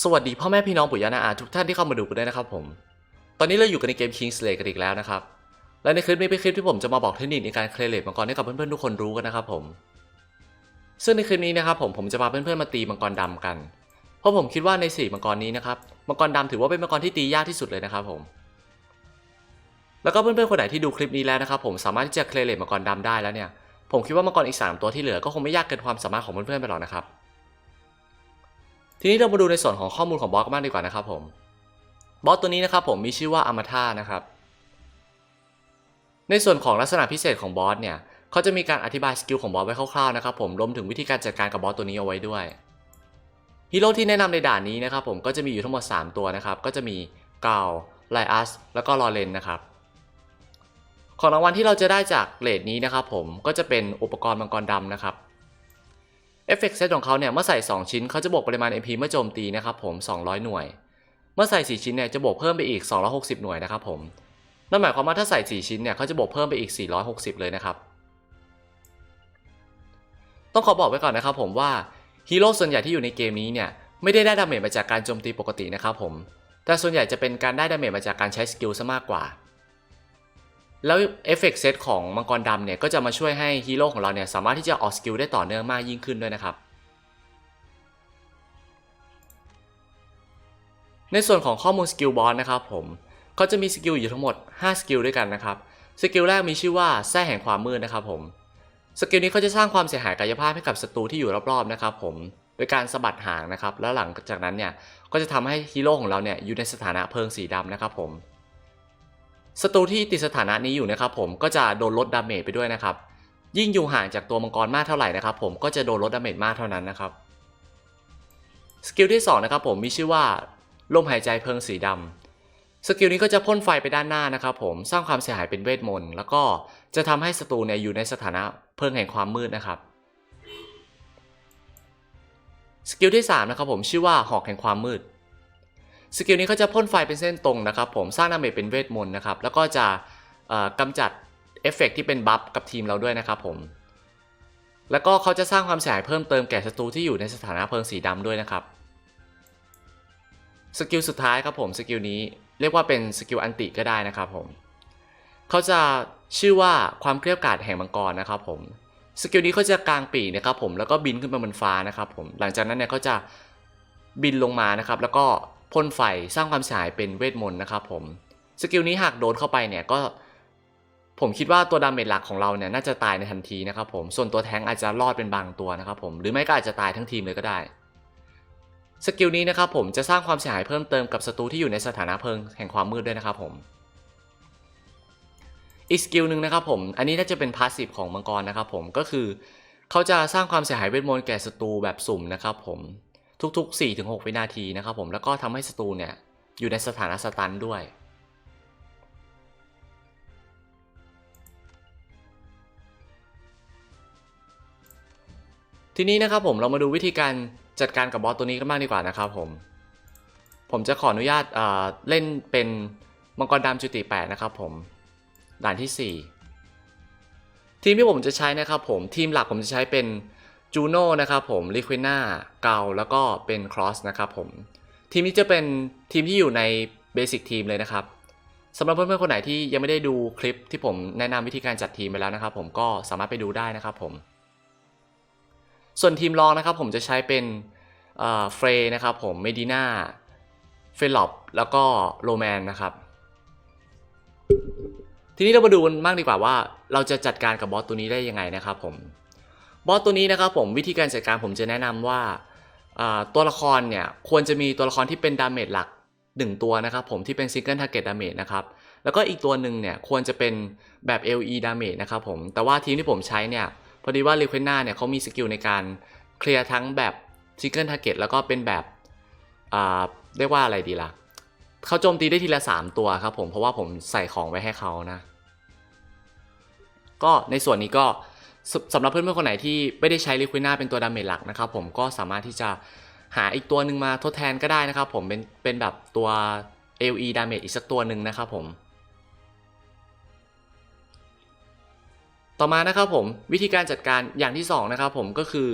สวัสดีพ่อแม่พี่น้องปุยานาอาทุกท่านที่เข้ามาดูกันด้วยนะครับผม ตอนนี้เราอยู่กันในเกม King's l a y กันอีกแล้วนะครับ และในคลิปนี้เป็นคลิปที่ผมจะมาบอกเทคนิคในการเคลเลตมังกรให้กับเพื่อนๆทุกคนรู้กันนะครับผม ซึ่งในคลิปนี้นะครับผมผมจะพาเพื่อนๆมาตีมังกรดำกัน เพราะผมคิดว่าในสี่มังกรนี้นะครับ มังกรดำถือว่าเป็นมังกรที่ตียากที่สุดเลยนะครับผม แล้วก็เพื่อนๆคนไหนที่ดูคลิปนี้แล้วนะครับผมสามารถที่จะเคลเลตมังกรดำได้แล้วเนี่ย ผมคิดว่ามังกรอีกสามตัวที่เหลือก็คงไม่ยากเกินความสามารถของเพื่อนๆไปหรอกนะครับ ทีนี้เรามาดูในส่วนของข้อมูลของบอสกันบ้างดีกว่านะครับผม บอสตัวนี้นะครับผมมีชื่อว่าอามาธานะครับ ในส่วนของลักษณะพิเศษของบอสเนี่ยเขาจะมีการอธิบายสกิลของบอสไว้คร่าวๆนะครับผมรวมถึงวิธีการจัดการกับบอสตัวนี้เอาไว้ด้วยฮีโร่ที่แนะนำในด่านนี้นะครับผมก็จะมีอยู่ทั้งหมด 3 ตัวนะครับ ก็จะมีเกาไลอัสแล้วก็ลอเรนนะครับ ของรางวัลที่เราจะได้จากเลดนี้นะครับผมก็จะเป็นอุปกรณ์มังกรดำนะครับ เอฟเฟกต์เซตของเขาเนี่ยเมื่อใส่ 2 ชิ้นเขาจะบวกปริมาณ MP เมื่อโจมตีนะครับผม 200 หน่วย เมื่อใส่ 4 ชิ้นเนี่ยจะบวกเพิ่มไปอีก 260 หน่วยนะครับผมนั่นหมายความว่าถ้าใส่ 4 ชิ้นเนี่ยเขาจะบวกเพิ่มไปอีก 460 เลยนะครับ ต้องขอบอกไว้ก่อนนะครับผมว่าฮีโร่ส่วนใหญ่ที่อยู่ในเกมนี้เนี่ยไม่ได้ได้ดาเมจมาจากการโจมตีปกตินะครับผมแต่ส่วนใหญ่จะเป็นการได้ดาเมจมาจากการใช้สกิลซะมากกว่า แล้วเอฟเฟกต์เซตของมังกรดำเนี่ยก็จะมาช่วยให้ฮีโร่ของเราเนี่ยสามารถที่จะออกสกิลได้ต่อเนื่องมากยิ่งขึ้นด้วยนะครับ ในส่วนของข้อมูลสกิลบอสนะครับผมเขาจะมีสกิลอยู่ทั้งหมด 5 สกิลด้วยกันนะครับ สกิลแรกมีชื่อว่าแท้แห่งความมืดนะครับผม สกิลนี้เขาจะสร้างความเสียหายกายภาพให้กับศัตรูที่อยู่รอบๆนะครับผม โดยการสะบัดหางนะครับ แล้วหลังจากนั้นเนี่ยก็จะทำให้ฮีโร่ของเราเนี่ยอยู่ในสถานะเพลิงสีดำนะครับผม ศัตรูที่ติดสถานะนี้อยู่นะครับผมก็จะโดนลดดาเมจไปด้วยนะครับ ยิ่งอยู่ห่างจากตัวมังกรมากเท่าไหร่นะครับผมก็จะโดนลดดาเมจมากเท่านั้นนะครับสกิลที่2นะครับผมมีชื่อว่าลมหายใจเพลิงสีดำสกิลนี้ก็จะพ่นไฟไปด้านหน้านะครับผมสร้างความเสียหายเป็นเวทมนต์แล้วก็จะทำให้ศัตรูเนี่ยอยู่ในสถานะเพลิงแห่งความมืดนะครับสกิลที่3นะครับผมชื่อว่าหอกแห่งความมืด สกิลนี้เขาจะพ่นไฟเป็นเส้นตรงนะครับผมสร้างดาเมจเป็นเวทมนต์นะครับแล้วก็จะเอ่อกำจัดเอฟเฟกต์ที่เป็นบัฟกับทีมเราด้วยนะครับผมแล้วก็เขาจะสร้างความเสียหายเพิ่มเติมแก่ศัตรูที่อยู่ในสถานะเพลิงสีดำด้วยนะครับสกิลสุดท้ายครับผมสกิลนี้เรียกว่าเป็นสกิลอันติก็ได้นะครับผมเขาจะชื่อว่าความเกลียวกาดแห่งมังกรนะครับผมสกิลนี้เขาจะกางปีกนะครับผมแล้วก็บินขึ้นไปบนฟ้านะครับผมหลังจากนั้นเนี่ยเขาจะบินลงมานะครับ แล้วก็ พ่นไฟสร้างความเสียหายเป็นเวทมนต์นะครับผมสกิลนี้หากโดนเข้าไปเนี่ยก็ ผมคิดว่าตัวดาเมจหลักของเราเนี่ยน่าจะตายในทันทีนะครับผมส่วนตัวแทงอาจจะรอดเป็นบางตัวนะครับผมหรือไม่ก็อาจจะตายทั้งทีมเลยก็ได้สกิลนี้นะครับผมจะสร้างความเสียหายเพิ่มเติมกับศัตรูที่อยู่ในสถานะเพลิงแห่งความมืดด้วยนะครับผมอีกสกิลหนึ่งนะครับผมอันนี้น่าจะเป็นพาสซีฟของมังกรนะครับผมก็คือ เขาจะสร้างความเสียหายเวทมนต์แก่ศัตรูแบบสุ่มนะครับผม ทุกๆ 4-6 วินาทีนะครับผมแล้วก็ทำให้ศัตรูเนี่ยอยู่ในสถานะสตันด้วย ทีนี้นะครับผมเรามาดูวิธีการจัดการกับบอสตัวนี้กันบ้างดีกว่านะครับผม ผมจะขออนุญาตเเล่นเป็นมังกรดำจุติ 8 นะครับผม ด่านที่ 4 ทีมที่ผมจะใช้นะครับผมทีมหลักผมจะใช้เป็น จูโน่นะครับผมลิควิน่าเกาแล้วก็เป็นครอสนะครับผม ทีมนี้จะเป็นทีมที่อยู่ในเบสิกทีมเลยนะครับสำหรับเพื่อนๆคนไหนที่ยังไม่ได้ดูคลิปที่ผมแนะนำวิธีการจัดทีมไปแล้วนะครับ ผมก็สามารถไปดูได้นะครับผม ส่วนทีมรองนะครับผมจะใช้เป็นเฟรนะครับผมเมดิน่าเฟลอปแล้วก็โรแมนนะครับ ทีนี้เรามาดูกันบ้างดีกว่าว่า เราจะจัดการกับบอสตัวนี้ได้ยังไงนะครับผม บอสตัวนี้นะครับผมวิธีการจัดการผมจะแนะนำว่าอ่าตัวละครเนี่ยควรจะมีตัวละครที่เป็นดาเมจหลัก 1 ตัวนะครับผมที่เป็นซิงเกิลทาร์เก็ตดาเมจนะครับแล้วก็อีกตัวหนึ่งเนี่ยควรจะเป็นแบบ LE ดาเมจนะครับผมแต่ว่าทีมที่ผมใช้เนี่ยพอดีว่าลิควิน่าเนี่ยเขามีสกิลในการเคลียร์ทั้งแบบซิงเกิลทาร์เก็ตแล้วก็เป็นแบบเรียกว่าอะไรดีล่ะเขาโจมตีได้ทีละ 3 ตัวครับผมเพราะว่าผมใส่ของไว้ให้เขานะ ก็ในส่วนนี้ก็ สสำหรับเพื่อนๆคนไหนที่ไม่ได้ใช้ลิควิน่าเป็นตัวดาเมจหลักนะครับผมก็สามารถที่จะหาอีกตัวหนึ่งมาทดแทนก็ได้นะครับผมเป็นเป็นแบบตัว LE ดาเมจอีกสักตัวหนึ่งนะครับผม ต่อมานะครับผมวิธีการจัดการอย่างที่สองนะครับผมก็คือ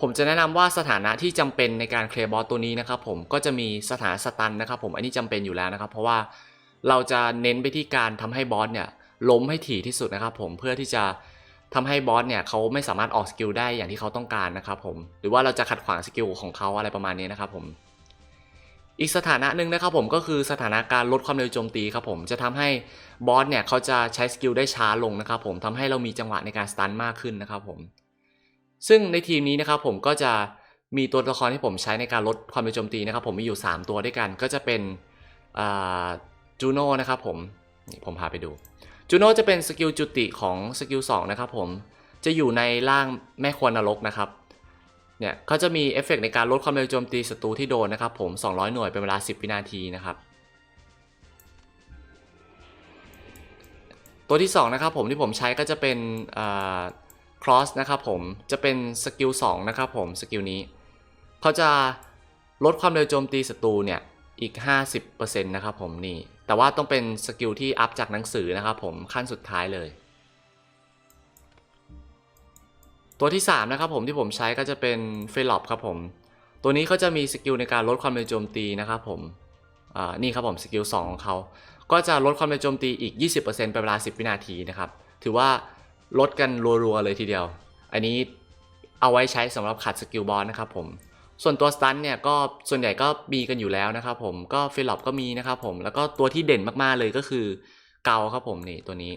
ผมจะแนะนำว่าสถานะที่จำเป็นในการเคลียร์บอสตัวนี้นะครับผมก็จะมีสถานะสตันนะครับผมอันนี้จำเป็นอยู่แล้วนะครับ เพราะว่าเราจะเน้นไปที่การทำให้บอสเนี่ยล้มให้ถี่ที่สุดนะครับผมเพื่อที่จะ ทำให้บอสเนี่ยเขาไม่สามารถออกสกิลได้อย่างที่เขาต้องการนะครับผมหรือว่าเราจะขัดขวางสกิลของเขาอะไรประมาณนี้นะครับผมอีกสถานะหนึ่งนะครับผมก็คือสถานะการลดความเร็วโจมตีครับผมจะทำให้บอสเนี่ยเขาจะใช้สกิลได้ช้าลงนะครับผมทำให้เรามีจังหวะในการสตันมากขึ้นนะครับผมซึ่งในทีมนี้นะครับผมก็จะมีตัวละครที่ผมใช้ในการลดความเร็วโจมตีนะครับผมมีอยู่ 3 ตัวด้วยกันก็จะเป็นจูโน่นะครับผมผมพาไปดู จูโน่จะเป็นสกิลจุติของสกิล2นะครับผม จะอยู่ในร่างแม่ควนนรกนะครับ เนี่ยเขาจะมีเอฟเฟกในการลดความเร็วโจมตีศัตรูที่โดนนะครับผม 200 หน่วยเป็นเวลา 10 วินาทีนะครับ ตัวที่ 2 นะครับผมที่ผมใช้ก็จะเป็นครอสนะครับผม จะเป็นสกิล2นะครับผม สกิลนี้ เขาจะลดความเร็วโจมตีศัตรูเนี่ยอีก 50%นะครับผมนี่ แต่ว่าต้องเป็นสกิลที่อัพจากหนังสือนะครับผมขั้นสุดท้ายเลย ตัวที่ 3 นะครับผมที่ผมใช้ก็จะเป็นเฟลอปครับผม ตัวนี้เขาจะมีสกิลในการลดความเร็วโจมตีนะครับผมนี่ครับผมสกิล2ของเขา ก็จะลดความเร็วโจมตีอีก 20%เป็นเวลา 10 วินาทีนะครับ ถือว่าลดกันรัวๆเลยทีเดียว อันนี้เอาไว้ใช้สำหรับขัดสกิลบอสนะครับผม ส่วนตัวสตันเนี่ยก็ส่วนใหญ่ก็มีกันอยู่แล้วนะครับผมก็ฟิลลอปก็มีนะครับผมแล้วก็ตัวที่เด่นมากๆเลยก็คือเกาครับผมนี่ตัวนี้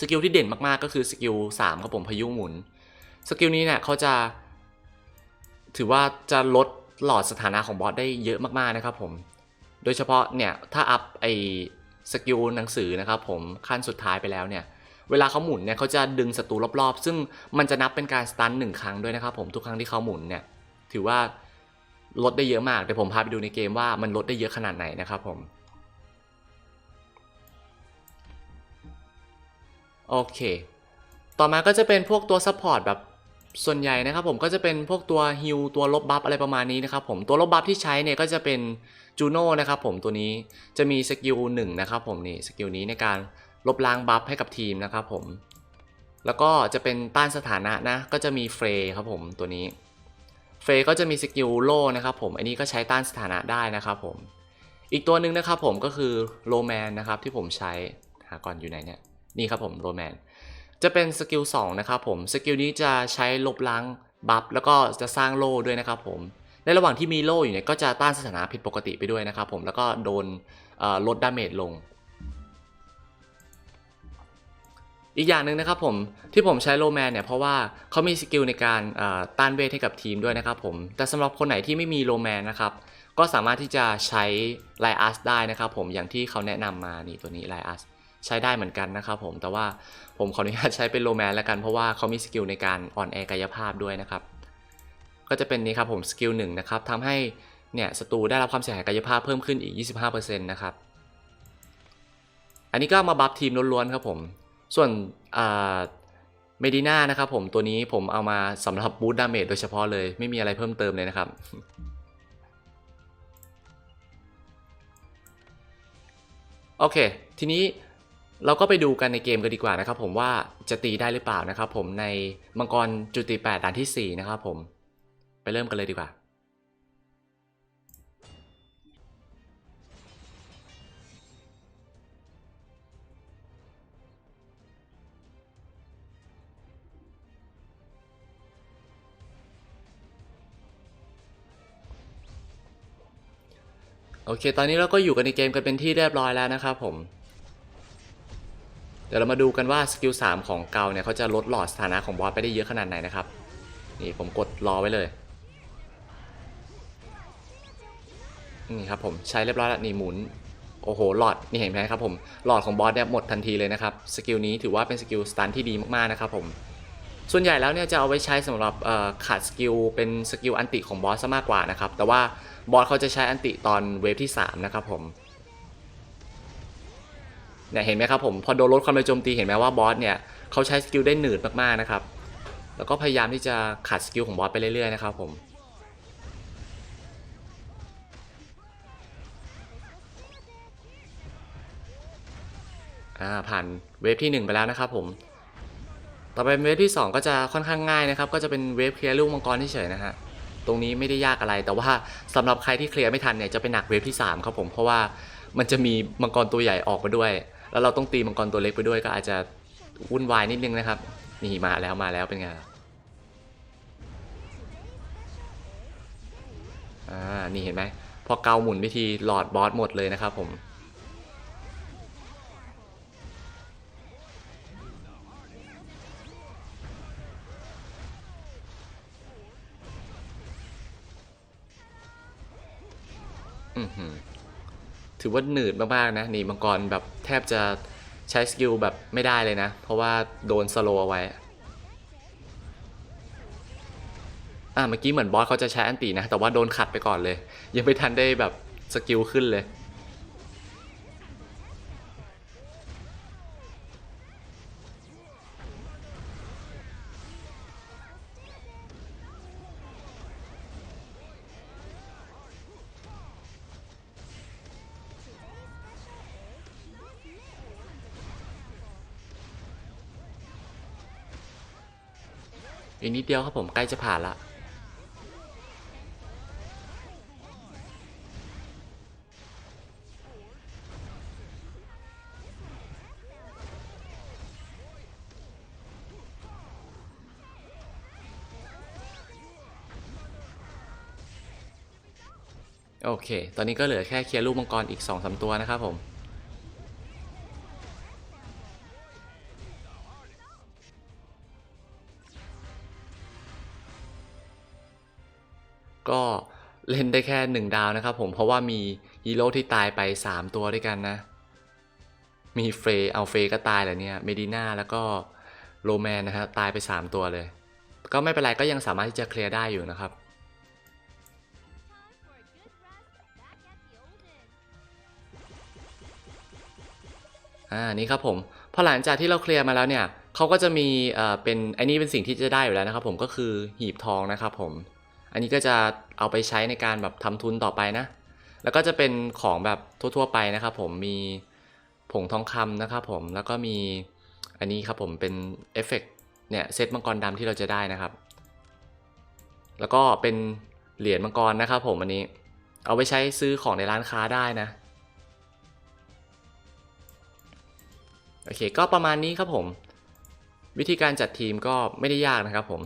สกิลที่เด่นมากๆก็คือสกิล3ครับผมพายุหมุนสกิลนี้เนี่ยเขาจะ ถือว่าจะลดหลอดสถานะของบอสได้เยอะมากๆนะครับผมโดยเฉพาะเนี่ยถ้าอัพไอสกิลหนังสือนะครับผมขั้นสุดท้ายไปแล้วเนี่ยเวลาเขาหมุนเนี่ยเขาจะดึงศัตรูรอบๆ ซึ่งมันจะนับเป็นการสตันหนึ่งครั้งด้วยนะครับผมทุกครั้งที่เขาหมุนเนี่ย ถือว่าลดได้เยอะมากเดี๋ยวผมพาไปดูในเกมว่ามันลดได้เยอะขนาดไหนนะครับผมโอเค ต่อมาก็จะเป็นพวกตัวซัพพอร์ตแบบส่วนใหญ่นะครับผมก็จะเป็นพวกตัวฮิลตัวลบบัฟอะไรประมาณนี้นะครับผมตัวลบบัฟที่ใช้เนี่ยก็จะเป็นจูโน่นะครับผมตัวนี้จะมีสกิลหนึ่งนะครับผมนี่สกิลนี้ในการลบล้างบัฟให้กับทีมนะครับผมแล้วก็จะเป็นต้านสถานะนะก็จะมีเฟรครับผมตัวนี้ เฟรก็จะมีสกิลโล่นะครับผม อันนี้ก็ใช้ต้านสถานะได้นะครับผม อีกตัวหนึ่งนะครับผมก็คือโรแมนนะครับที่ผมใช้ หาก่อนอยู่ไหนเนี่ย นี่ครับผมโรแมน จะเป็นสกิล2นะครับผม สกิลนี้จะใช้ลบล้างบัฟแล้วก็จะสร้างโล่ด้วยนะครับผม ในระหว่างที่มีโล่อยู่เนี่ยก็จะต้านสถานะผิดปกติไปด้วยนะครับผม แล้วก็โดนลดดาเมจลง อีกอย่างหนึ่งนะครับผมที่ผมใช้โรแมนเนี่ยเพราะว่าเขามีสกิลในการต้านเวทให้กับทีมด้วยนะครับผมแต่สำหรับคนไหนที่ไม่มีโรแมนนะครับก็สามารถที่จะใช้ไลอัสได้นะครับผมอย่างที่เขาแนะนำมานี่ตัวนี้ไลอัสใช้ได้เหมือนกันนะครับผมแต่ว่าผมขออนุญาตใช้เป็นโรแมนแล้วกันเพราะว่าเขามีสกิลในการอ่อนแอกายภาพด้วยนะครับก็จะเป็นนี้ครับผมสกิลหนึ่งนะครับทำให้เนี่ยศัตรูได้รับความเสียหายกายภาพเพิ่มขึ้นอีก 25%นะครับอันนี้ก็มาบัฟทีมล้วนๆครับผม ส่วนเมดิน่านะครับผมตัวนี้ผมเอามาสำหรับบูตดาเมจโดยเฉพาะเลย ไม่มีอะไรเพิ่มเติมเลยนะครับโอเค ทีนี้เราก็ไปดูกันในเกมกันดีกว่านะครับผมว่าจะตีได้หรือเปล่านะครับผมในมังกรจุติ8ด่านที่4นะครับผมไปเริ่มกันเลยดีกว่า โอเค ตอนนี้เราก็อยู่กันในเกมกันเป็นที่เรียบร้อยแล้วนะครับผม เดี๋ยวเรามาดูกันว่าสกิล3ของเกาเนี่ยเขาจะลดหลอดสถานะของบอสไปได้เยอะขนาดไหนนะครับ นี่ผมกดรอไว้เลย นี่ครับผมใช้เรียบร้อยแล้วนี่หมุน โอ้โหหลอดนี่เห็นไหมครับผมหลอดของบอสเนี่ยหมดทันทีเลยนะครับสกิลนี้ถือว่าเป็นสกิลสตันที่ดีมากๆนะครับผมส่วนใหญ่แล้วเนี่ยจะเอาไว้ใช้สำหรับขาดสกิลเป็นสกิลอันติของบอสซะมากกว่านะครับแต่ว่า บอสเขาจะใช้อันติตอนเวฟที่ 3 นะครับผมเนี่ยเห็นไหมครับผมพอโดนลดความเร็วโจมตีเห็นไหมว่าบอสเนี่ยเขาใช้สกิลได้หนืดมากๆนะครับ แล้วก็พยายามที่จะขัดสกิลของบอสไปเรื่อยๆนะครับผมผ่านเวฟที่ 1 ไปแล้วนะครับผม ต่อไปเวฟที่ 2 ก็จะค่อนข้างง่ายนะครับ ก็จะเป็นเวฟเคลียร์ลูกมังกรเฉยๆนะฮะ ตรงนี้ไม่ได้ยากอะไร แต่ว่าสำหรับใครที่เคลียร์ไม่ทันเนี่ยจะเป็นหนักเวฟที่3ครับผมเพราะว่ามันจะมีมังกรตัวใหญ่ออกมาด้วย แล้วเราต้องตีมังกรตัวเล็กไปด้วยก็อาจจะวุ่นวายนิดนึงนะครับ นี่มาแล้วมาแล้วเป็นไงอ่านี่เห็นไหมพอเกาหมุนวิธีหลอดบอสหมดเลยนะครับผม ถือว่าหนืดมากๆนะนี่มังกรแบบแทบจะใช้สกิลแบบไม่ได้เลยนะ เพราะว่าโดนสโลว์เอาไว้ อ่าเมื่อกี้เหมือนบอสเขาจะใช้อันตีนะ แต่ว่าโดนขัดไปก่อนเลย ยังไม่ทันได้แบบสกิลขึ้นเลย อีกนิดเดียวครับผมใกล้จะผ่านละโอเค ตอนนี้ก็เหลือแค่เคลียร์ลูกมังกรอีก2อสตัวนะครับผม เล่นได้แค่หนึ่งดาวนะครับผมเพราะว่ามีฮีโร่ที่ตายไป 3 ตัวด้วยกันนะ มีเฟย์เอาเฟย์ก็ตายแหละเนี่ยเมดิน่าแล้วก็โรแมนนะฮะตายไป 3 ตัวเลย ก็ไม่เป็นไรก็ยังสามารถที่จะเคลียร์ได้อยู่นะครับอ่านี่ครับผมพอหลังจากที่เราเคลียร์มาแล้วเนี่ยเขาก็จะมีเอ่อเป็นอันนี้เป็นสิ่งที่จะได้อยู่แล้วนะครับผมก็คือหีบทองนะครับผม อันนี้ก็จะเอาไปใช้ในการแบบทำทุนต่อไปนะ แล้วก็จะเป็นของแบบทั่วๆไปนะครับผมมีผงทองคำนะครับผมแล้วก็มีอันนี้ครับผมเป็นเอฟเฟกต์เนี่ยเซตมังกรดำที่เราจะได้นะครับ แล้วก็เป็นเหรียญมังกรนะครับผมอันนี้ เอาไปใช้ซื้อของในร้านค้าได้นะโอเคก็ประมาณนี้ครับผม วิธีการจัดทีมก็ไม่ได้ยากนะครับผม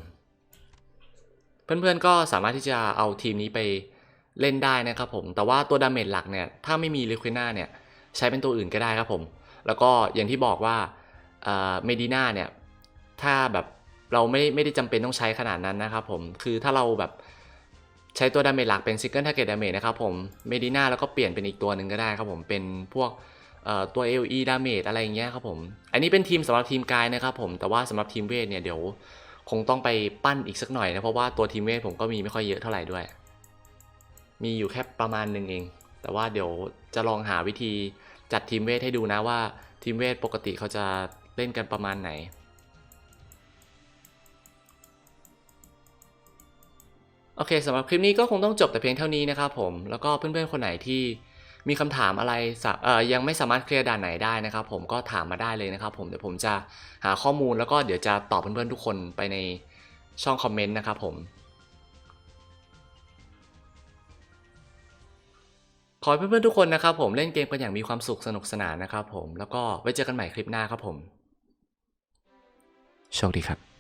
เพื่อนๆก็สามารถที่จะเอาทีมนี้ไปเล่นได้นะครับผม แต่ว่าตัวดาเมจหลักเนี่ย ถ้าไม่มีลิควิน่าเนี่ย ใช้เป็นตัวอื่นก็ได้ครับผม แล้วก็อย่างที่บอกว่าเมดิน่าเนี่ย ถ้าแบบเราไม่ไม่ได้จำเป็นต้องใช้ขนาดนั้นนะครับผม คือถ้าเราแบบใช้ตัวดาเมจหลักเป็นซิงเกิลทาร์เก็ตดาเมจนะครับผมเมดิน่าแล้วก็เปลี่ยนเป็นอีกตัวหนึ่งก็ได้ครับผมเป็นพวกตัว LE damage อะไรอย่างเงี้ยครับผม อันนี้เป็นทีมสำหรับทีมกายนะครับผม แต่ว่าสำหรับทีมเวทเนี่ยเดี๋ยว คงต้องไปปั้นอีกสักหน่อยนะ เพราะว่าตัวทีมเวทผมก็มีไม่ค่อยเยอะเท่าไหร่ด้วย มีอยู่แค่ประมาณหนึ่งเอง แต่ว่าเดี๋ยวจะลองหาวิธีจัดทีมเวทให้ดูนะว่าทีมเวทปกติเขาจะเล่นกันประมาณไหน โอเคสำหรับคลิปนี้ก็คงต้องจบแต่เพียงเท่านี้นะครับผม แล้วก็เพื่อนๆคนไหนที่ มีคำถามอะไรยังไม่สามารถเคลียร์ด่านไหนได้นะครับ ผมก็ถามมาได้เลยนะครับ ผมเดี๋ยวผมจะหาข้อมูลแล้วก็เดี๋ยวจะตอบเพื่อนๆทุกคนไปในช่องคอมเมนต์นะครับผมขอให้เพื่อนๆทุกคนนะครับผมเล่นเกมกันอย่างมีความสุขสนุกสนานนะครับผมแล้วก็ไว้เจอกันใหม่คลิปหน้าครับผม โชคดีครับ